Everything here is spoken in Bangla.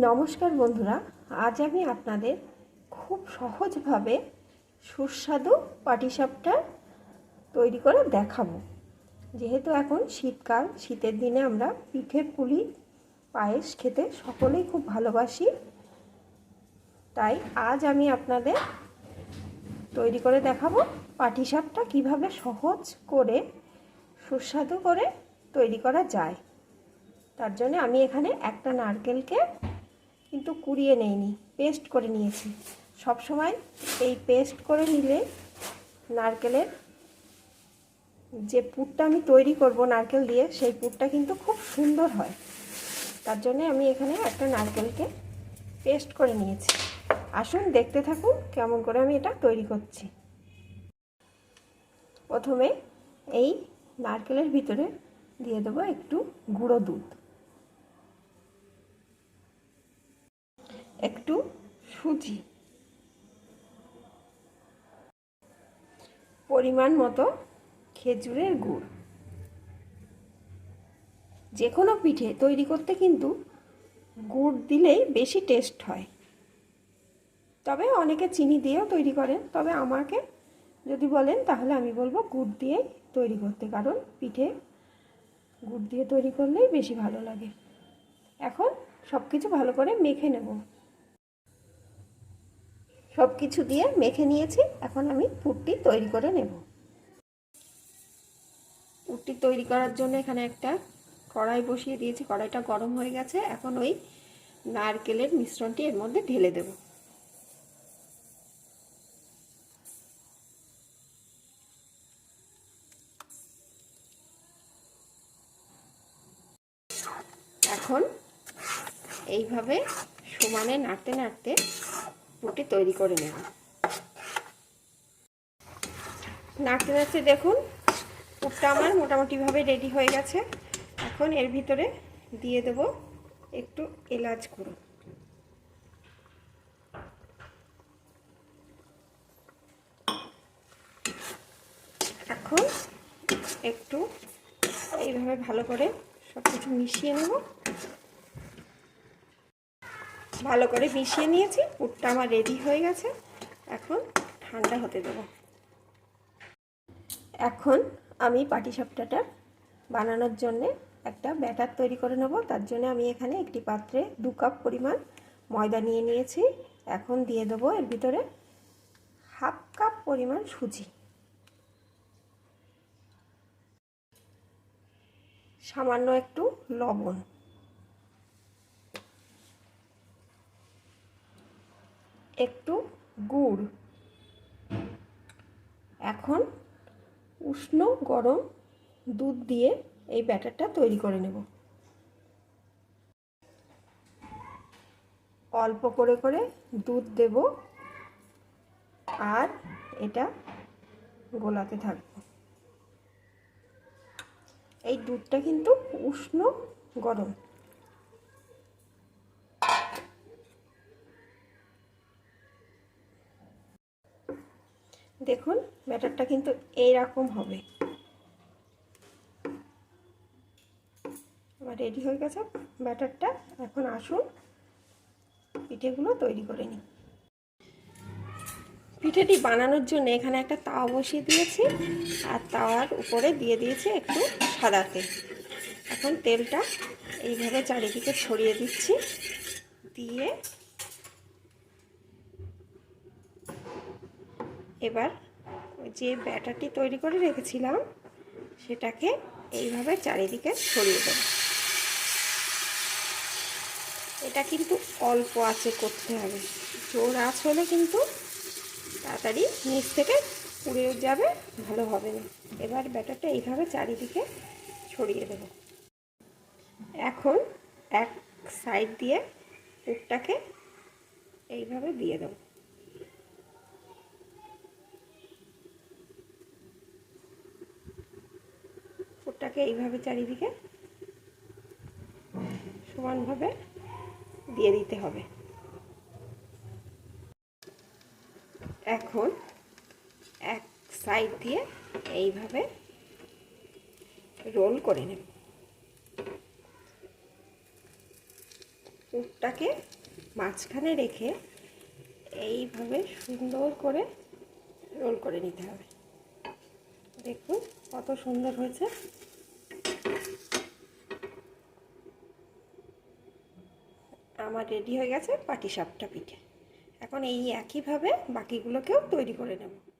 নমস্কার বন্ধুরা, আজ আমি আপনাদের খুব সহজভাবে সুস্বাদু পাটিসাপটা তৈরি করে দেখাবো। যেহেতু এখন শীতকাল, শীতের দিনে আমরা পিঠে পুলি, পায়েস খেতে সকলেই খুব ভালোবাসি, তাই আজ আমি আপনাদের তৈরি করে দেখাবো পাটিসাপটা কীভাবে সহজ করে, সুস্বাদু করে তৈরি করা যায়। তার জন্য আমি এখানে একটা নারকেলকে কিন্তু কুড়িয়ে নেইনি পেস্ট করে নিয়েছি। সব সময় এই পেস্ট করে নিলে নারকেলের যে পুরটা আমি তৈরি করব নারকেল দিয়ে, সেই পুরটা কিন্তু খুব সুন্দর হয়। তার জন্য আমি এখানে একটা নারকেলকে পেস্ট করে নিয়েছি। আসুন দেখতে থাকুন কেমন করে আমি এটা তৈরি করছি। প্রথমে এই নারকেলের ভিতরে দিয়ে দেবো একটু গুঁড়ো দুধ। একটু সুজি। পরিমাণ মতো খেজুরের গুড়। যে কোনো পিঠে তৈরি করতে কিন্তু গুড় দিলেই বেশি টেস্ট হয়। তবে অনেকে চিনি দিয়েও তৈরি করেন। তবে আমাকে যদি বলেন, তাহলে আমি বলব গুড় দিয়েই তৈরি করতে। কারণ পিঠে গুড় দিয়ে তৈরি করলেই বেশি ভালো লাগে। এখন সব কিছু ভালো করে মেখে নেব। সব কিছু দিয়ে মেখে নিয়েছি। এখন আমি পুরটি তৈরি করে নেব। পুরটি তৈরি করার জন্য এখানে একটা কড়াই বসিয়ে দিয়েছি। কড়াইটা গরম হয়ে গেছে। এখন ওই নারকেলের মিশ্রণটি এর মধ্যে ঢেলে দেব। এখন এইভাবে সমানে নাড়তে নাড়তে রুটি তৈরি করে নেব। নাড়তে নাড়তে দেখুন, পুরটা আমার মোটামুটিভাবে রেডি হয়ে গেছে। এখন এর ভিতরে দিয়ে দেব একটু এলাচ গুঁড়ো। এখন একটু এইভাবে ভালো করে সব কিছু মিশিয়ে নেব। ভালো করে মিশিয়ে নিয়েছি, পুরটা আমার রেডি হয়ে গেছে। এখন ঠান্ডা হতে দেব। এখন আমি পাটি পাটিসাপটাটা বানানোর জন্যে একটা ব্যাটার তৈরি করে নেব। তার জন্য আমি এখানে একটি পাত্রে দু কাপ পরিমাণ ময়দা নিয়ে নিয়েছি। এখন দিয়ে দেবো এর ভিতরে হাফ কাপ পরিমাণ সুজি। সামান্য একটু লবণ। একটু গুড়। এখন উষ্ণ গরম দুধ দিয়ে এই ব্যাটারটা তৈরি করে নেব। অল্প করে করে দুধ দেব আর এটা গোলাতে থাকব। এই দুধটা কিন্তু উষ্ণ গরম। দেখুন, ব্যাটারটা কিন্তু এইরকম হবে। আমার রেডি হয়ে গেছে ব্যাটারটা। এখন আসুন, পিঠেগুলো তৈরি করে নিই। পিঠেটি বানানোর জন্য এখানে একটা তাওয়া বসিয়ে দিয়েছি, আর তাওয়ার উপরে দিয়ে দিয়েছি একটু সাদা তেল। এখন তেলটা এইভাবে চারিদিকে ছড়িয়ে দিচ্ছি, দিয়ে এবার যে ব্যাটারটি তৈরি করে রেখেছিলাম, সেটাকে এইভাবে চারিদিকে ছড়িয়ে দেব। এটা কিন্তু অল্প আছে করতে হবে। জোর আঁচ হলে কিন্তু তাড়াতাড়ি নিচ থেকে পুড়ে যাবে, ভালো হবে না। এবার ব্যাটারটা এইভাবে চারিদিকে ছড়িয়ে দেব। এখন এক সাইড দিয়ে পুরটাকে এইভাবে দিয়ে দেবো। পুরটাকে এইভাবে চারিদিকে সমানভাবে দিয়ে দিতে হবে। এখন এক সাইড দিয়ে এইভাবে রোল করে নেব। পুরটাকে মাঝখানে রেখে এইভাবে সুন্দর করে রোল করে নিতে হবে। দেখুন কত সুন্দর হয়েছে। আমার রেডি হয়ে গেছে পাটিসাপটা পিঠে। এখন এই একইভাবে বাকিগুলোকেও তৈরি করে নেব।